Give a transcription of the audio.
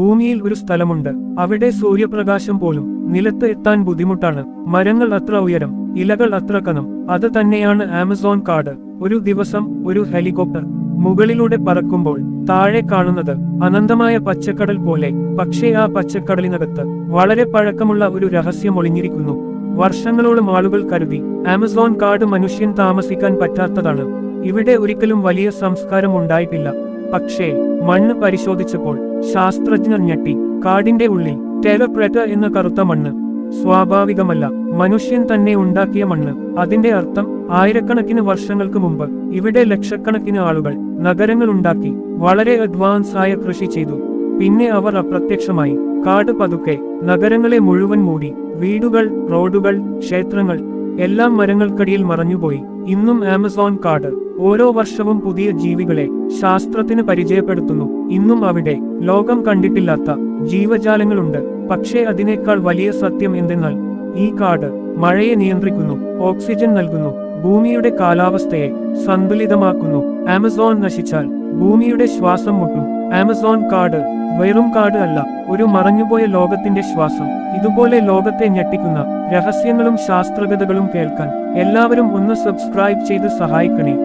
ഭൂമിയിൽ ഒരു സ്ഥലമുണ്ട്. അവിടെ സൂര്യപ്രകാശം പോലും നിലത്ത് എത്താൻ ബുദ്ധിമുട്ടാണ്. മരങ്ങൾ അത്ര ഉയരം ഇലകൾ അത്ര കനം. അത് തന്നെയാണ് ആമസോൺ കാട്. ഒരു ദിവസം ഒരു ഹെലികോപ്റ്റർ മുകളിലൂടെ പറക്കുമ്പോൾ താഴെ കാണുന്നത് അനന്തമായ പച്ചക്കടൽ പോലെ പക്ഷേ ആ പച്ചക്കടലിനകത്ത് വളരെ പഴക്കമുള്ള ഒരു രഹസ്യം ഒളിഞ്ഞിരിക്കുന്നു. വർഷങ്ങളോളം ആളുകൾ കരുതി ആമസോൺ കാട് മനുഷ്യൻ താമസിക്കാൻ പറ്റാത്തതാണ്. ഇവിടെ ഒരിക്കലും വലിയ സംസ്കാരം ഉണ്ടായിട്ടില്ല. പക്ഷേ മണ്ണ് പരിശോധിച്ചപ്പോൾ ശാസ്ത്രജ്ഞർ ഞെട്ടി. കാടിന്റെ ഉള്ളിൽ ടെലപ്രേറ്റ എന്ന കറുത്ത മണ്ണ്. സ്വാഭാവികമല്ല മനുഷ്യൻ തന്നെ ഉണ്ടാക്കിയ മണ്ണ്. അതിന്റെ അർത്ഥം ആയിരക്കണക്കിന് വർഷങ്ങൾക്ക് മുമ്പ് ഇവിടെ ലക്ഷക്കണക്കിന് ആളുകൾ നഗരങ്ങൾ ഉണ്ടാക്കി വളരെ അഡ്വാൻസ് ആയ കൃഷി ചെയ്തു. പിന്നെ അവർ അപ്രത്യക്ഷമായി. കാട് പതുക്കെ നഗരങ്ങളെ മുഴുവൻ മൂടി. വീടുകൾ റോഡുകൾ ക്ഷേത്രങ്ങൾ എല്ലാം മരങ്ങൾക്കടിയിൽ മറഞ്ഞുപോയി. ഇന്നും ആമസോൺ കാട്. ഓരോ വർഷവും പുതിയ ജീവികളെ ശാസ്ത്രത്തിന് പരിചയപ്പെടുത്തുന്നു. ഇന്നും അവിടെ ലോകം കണ്ടിട്ടില്ലാത്ത ജീവജാലങ്ങളുണ്ട്. പക്ഷേ അതിനേക്കാൾ വലിയ സത്യം എന്തെന്നാൽ ഈ കാട് മഴയെ നിയന്ത്രിക്കുന്നു ഓക്സിജൻ നൽകുന്നു ഭൂമിയുടെ കാലാവസ്ഥയെ സന്തുലിതമാക്കുന്നു. ആമസോൺ നശിച്ചാൽ ഭൂമിയുടെ ശ്വാസം മുട്ടും. ആമസോൺ കാട് വെറും കാട് അല്ല ഒരു മറഞ്ഞുപോയ ലോകത്തിന്റെ ശ്വാസം. ഇതുപോലെ ലോകത്തെ ഞെട്ടിക്കുന്ന രഹസ്യങ്ങളും ശാസ്ത്രകഥകളും കേൾക്കാൻ എല്ലാവരും ഒന്ന് സബ്സ്ക്രൈബ് ചെയ്ത് സഹായിക്കണേ.